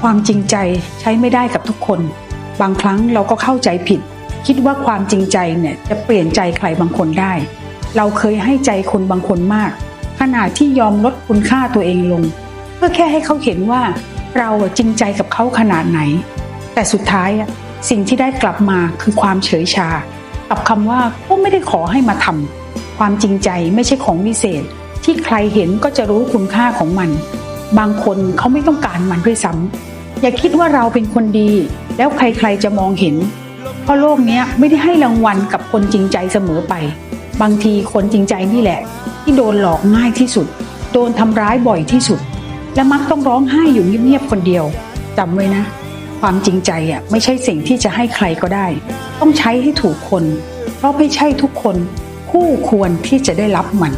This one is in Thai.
ความจริงใจใช้ไม่ได้กับทุกคน บางครั้งเราก็เข้าใจผิด คิดว่าความจริงใจเนี่ยจะเปลี่ยนใจใครบางคนได้ เราเคยให้ใจคนบางคนมากขนาดที่ยอมลดคุณค่าตัวเองลง เพื่อแค่ให้เขาเห็นว่า เราจริงใจกับเขาขนาดไหน แต่สุดท้ายอะสิ่งที่ได้กลับมาคือความเฉยชา กับคำว่าก็ไม่ได้ขอให้มาทำความจริงใจไม่ใช่ของวิเศษ ที่ใครเห็นก็จะรู้คุณค่าของมัน บางคนเขาไม่ต้องการมันด้วยซ้ำอย่าคิดว่าเราเป็นคนดี แล้วใครๆจะมองเห็น เพราะโลกนี้ไม่ได้ให้รางวัลกับคนจริงใจเสมอไป บางทีคนจริงใจนี่แหละ ที่โดนหลอกง่ายที่สุด โดนทำร้ายบ่อยที่สุด และมักต้องร้องไห้อยู่เงียบๆคนเดียวจำไว้นะ ความจริงใจอะไม่ใช่สิ่งที่จะให้ใครก็ได้ ต้องใช้ให้ถูกคน เพราะไม่ใช่ทุกคนคู่ควรที่จะได้รับมัน